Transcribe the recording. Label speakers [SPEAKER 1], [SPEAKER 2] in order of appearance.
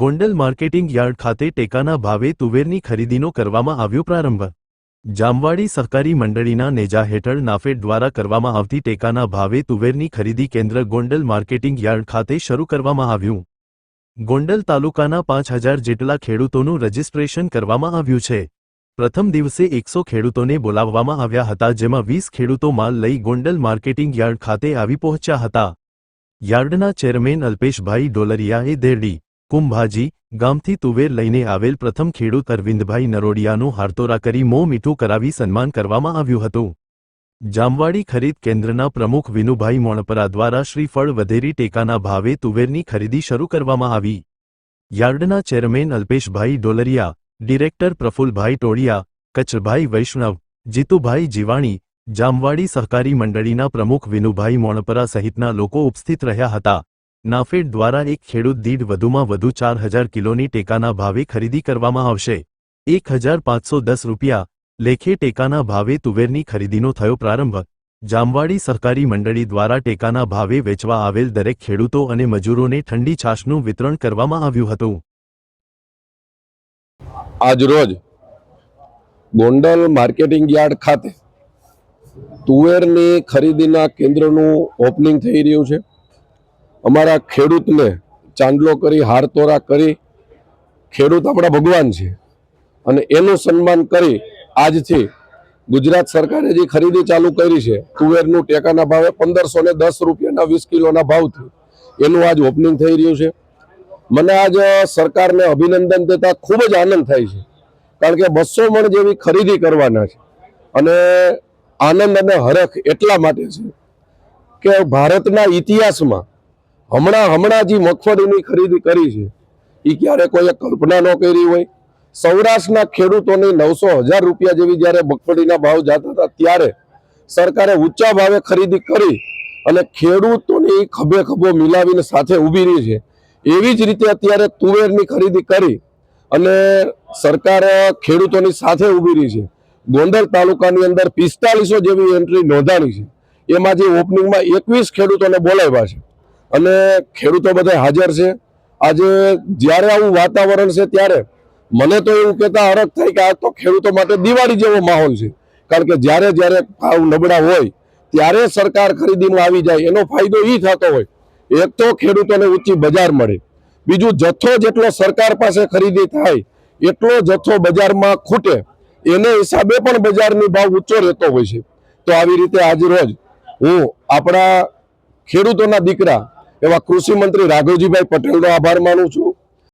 [SPEAKER 1] Gondal marketing yard ખાતે ટેકાના ભાવે તુવેરની ખરીદીનો કરવામાં આવ્યો પ્રારંભ. જામવાડી સહકારી મંડળીના નેજા હેઠળ નાફેડ દ્વારા કરવામાં આવતી ટેકાના ભાવે તુવેરની ખરીદી કેન્દ્ર ગોંડલ માર્કેટિંગ યાર્ડ ખાતે શરૂ કરવામાં આવ્યું. ગોંડલ તાલુકાના પાંચ હજાર જેટલા ખેડૂતોનું રજીસ્ટ્રેશન કરવામાં આવ્યું છે. પ્રથમ દિવસે એકસો ખેડૂતોને બોલાવવામાં આવ્યા હતા, જેમાં વીસ ખેડૂતો માલ લઈ ગોંડલ માર્કેટિંગ યાર્ડ ખાતે આવી પહોંચ્યા હતા. યાર્ડના ચેરમેન અલ્પેશભાઈ ડોલરિયાએ દેરડી કુંભાજી, ગામથી તુવેર લઈને આવેલ પ્રથમ ખેડૂત અરવિંદભાઈ નરોડિયાનું હારતોરા કરી મોં મીઠું કરાવી સન્માન કરવામાં આવ્યું હતું. જામવાડી ખરીદ કેન્દ્રના પ્રમુખ વિનુભાઈ મોણપરા દ્વારા શ્રીફળ વધેરી ટેકાના ભાવે તુવેરની ખરીદી શરૂ કરવામાં આવી. યાર્ડના ચેરમેન અલ્પેશભાઈ ડોલરિયા, ડિરેક્ટર પ્રફુલભાઈ ટોળિયા, કચ્છભાઈ વૈષ્ણવ, જીતુભાઈ જીવાણી, જામવાડી સહકારી મંડળીના પ્રમુખ વિનુભાઈ મોણપરા સહિતના લોકો ઉપસ્થિત રહ્યા હતા. નાફેડ દ્વારા એક ખેડૂત દીઠ વધુમાં વધુ ચાર હજાર કિલોની ટેકાના ભાવે ખરીદી કરવામાં આવશે. એક હજાર પાંચસો દસ રૂપિયા લેખે ટેકાના ભાવે તુવેરની ખરીદીનો થયો પ્રારંભ. જામવાડી સહકારી મંડળી દ્વારા ટેકાના ભાવે વેચવા આવેલ દરેક ખેડૂતો અને મજૂરોને ઠંડી છાશનું વિતરણ કરવામાં આવ્યું હતું.
[SPEAKER 2] આજરોજ ગોંડલ માર્કેટિંગ યાર્ડ ખાતે તુવેરની ખરીદીના કેન્દ્રનું ઓપનિંગ થઈ રહ્યું છે. અમારા ખેડૂતને ચાંદલો કરી, હારતોરા કરી, ખેડૂત આપણા ભગવાન છે. અને એનું સન્માન કરી આજથી ગુજરાત સરકારે જે ખરીદી ચાલુ કરી છે, તુવેરનું ટેકાના ભાવે પંદરસો ને દસ રૂપિયાના વીસ કિલોના ભાવથી, એનું આજ ઓપનિંગ થઈ રહ્યું છે. મને આજ સરકારને અભિનંદન દેતા ખૂબ જ આનંદ થાય છે. કારણ કે બસો મણ જેવી ખરીદી કરવાના છે. અને આનંદ અને હરખ એટલા માટે છે કે ભારતના ઇતિહાસમાં હમણાં હમણાં જે મગફળીની ખરીદી કરી છે એ ક્યારે કોઈએ કલ્પના ન કરી હોય. સૌરાષ્ટ્રના ખેડૂતોની નવસો હજાર રૂપિયા જેવી જ્યારે મગફળીના ભાવ જતા હતા, ત્યારે સરકારે ઊંચા ભાવે ખરીદી કરી અને ખેડૂતોની ખભે ખભો મિલાવીને સાથે ઊભી રહી છે. એવી જ રીતે અત્યારે તુવેરની ખરીદી કરી અને સરકાર ખેડૂતોની સાથે ઊભી રહી છે. ગોંડલ તાલુકાની અંદર પિસ્તાલીસો જેવી એન્ટ્રી નોંધાણી છે. એમાં જે ઓપનિંગમાં એકવીસ ખેડૂતોને બોલાવ્યા છે. અને ખેડૂતો બધા હાજર છે. આજે જ્યારે આવું વાતાવરણ છે ત્યારે મને તો એવું કહેતા હરખ થાય કે આ તો ખેડૂતો માટે દિવાળી જેવો માહોલ છે. કારણ કે જ્યારે જ્યારે ભાવ નબળા હોય, ત્યારે સરકાર ખરીદીમાં આવી જાય. એનો ફાયદો એ થતો હોય, એક તો ખેડૂતોને ઊંચી બજાર મળે. બીજું જથ્થો જેટલો સરકાર પાસે ખરીદી થાય, એટલો જથ્થો બજારમાં ખૂટે. એને હિસાબે પણ બજારની ભાવ ઊંચો રહેતો હોય છે. તો આવી રીતે આજ રોજ હું આપણા ખેડૂતોના દીકરા એવા કૃષિ મંત્રી રાઘવજીભાઈ પટેલનો આભાર માનું છું.